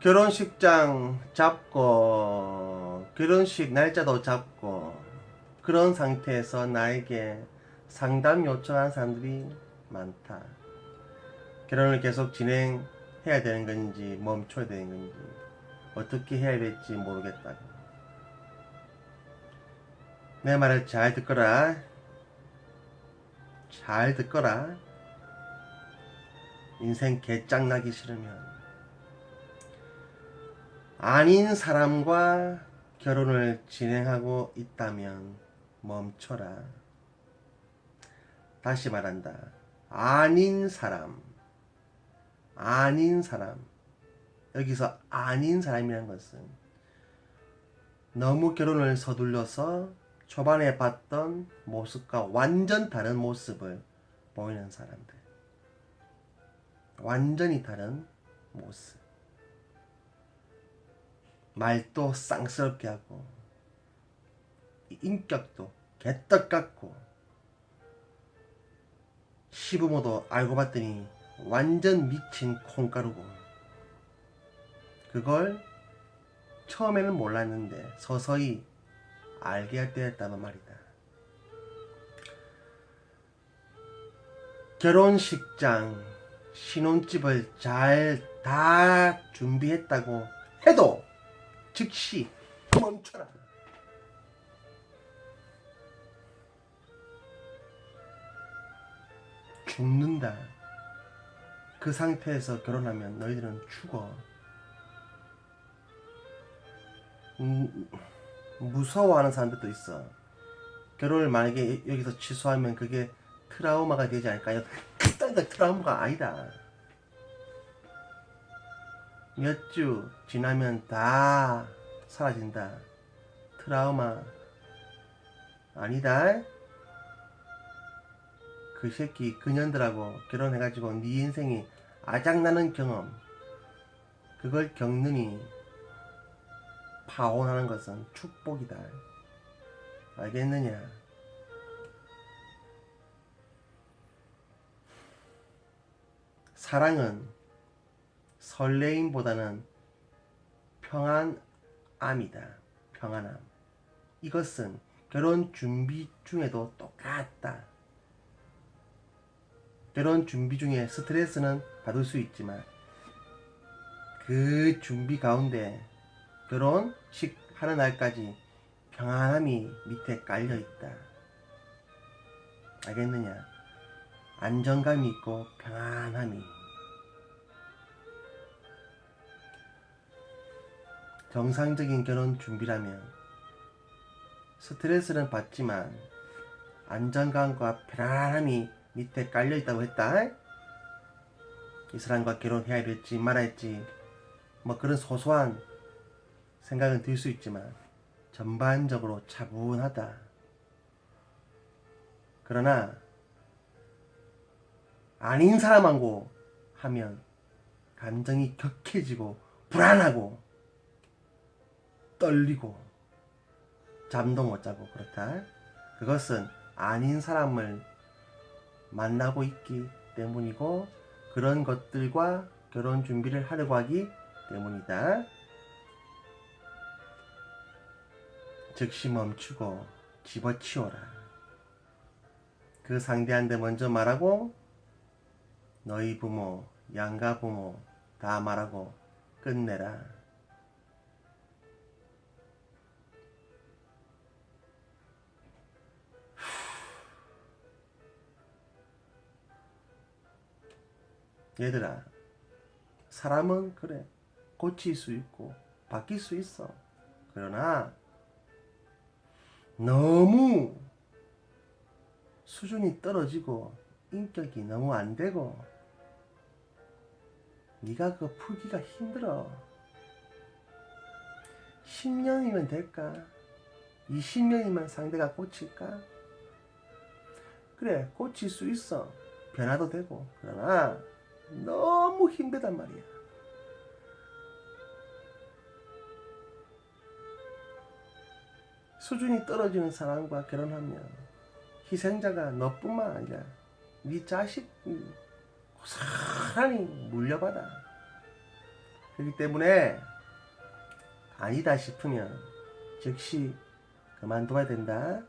결혼식장 잡고 결혼식 날짜도 잡고 그런 상태에서 나에게 상담 요청한 사람들이 많다. 결혼을 계속 진행해야 되는 건지 멈춰야 되는 건지 어떻게 해야 될지 모르겠다고. 내 말을 잘 듣거라. 잘 듣거라. 인생 개짱나기 싫으면 아닌 사람과 결혼을 진행하고 있다면 멈춰라. 다시 말한다. 아닌 사람. 아닌 사람. 여기서 아닌 사람이라는 것은 너무 결혼을 서둘러서 초반에 봤던 모습과 완전 다른 모습을 보이는 사람들. 완전히 다른 모습. 말도 쌍스럽게 하고 인격도 개떡 같고 시부모도 알고 봤더니 완전 미친 콩가루고 그걸 처음에는 몰랐는데 서서히 알게 할 때였다는 말이다. 결혼식장, 신혼집을 잘 다 준비했다고 해도 즉시 멈춰라. 죽는다. 그 상태에서 결혼하면 너희들은 죽어. 음, 무서워하는 사람들도 있어. 결혼을 만약에 여기서 취소하면 그게 트라우마가 되지 않을까요? 그딴 거 트라우마가 아니다. 몇 주 지나면 다 사라진다. 트라우마 아니다. 그 새끼 그년들하고 결혼해가지고 네 인생이 아작나는 경험 그걸 겪느니 파혼하는 것은 축복이다. 알겠느냐? 사랑은 설레임보다는 평안함이다. 평안함. 이것은 결혼 준비 중에도 똑같다. 결혼 준비 중에 스트레스는 받을 수 있지만 그 준비 가운데 결혼식 하는 날까지 평안함이 밑에 깔려 있다. 알겠느냐? 안정감이 있고 평안함이. 정상적인 결혼 준비라면 스트레스는 받지만 안정감과 편안함이 밑에 깔려 있다고 했다. 이 사람과 결혼해야 될지 말아야 할지 뭐 그런 소소한 생각은 들 수 있지만 전반적으로 차분하다. 그러나 아닌 사람하고 하면 감정이 격해지고 불안하고 떨리고 잠도 못 자고 그렇다. 그것은 아닌 사람을 만나고 있기 때문이고 그런 것들과 결혼 준비를 하려고 하기 때문이다. 즉시 멈추고 집어치워라. 그 상대한테 먼저 말하고 너희 부모, 양가 부모 다 말하고 끝내라. 얘들아, 사람은 그래. 고칠 수 있고, 바뀔 수 있어. 그러나, 너무 수준이 떨어지고, 인격이 너무 안 되고, 네가 그 풀기가 힘들어. 10년이면 될까? 20년이면 상대가 고칠까? 그래, 고칠 수 있어. 변화도 되고. 그러나, 너무 힘들단 말이야. 수준이 떨어지는 사람과 결혼하면 희생자가 너뿐만 아니라 네 자식 고스란히 물려받아. 그렇기 때문에 아니다 싶으면 즉시 그만둬야 된다.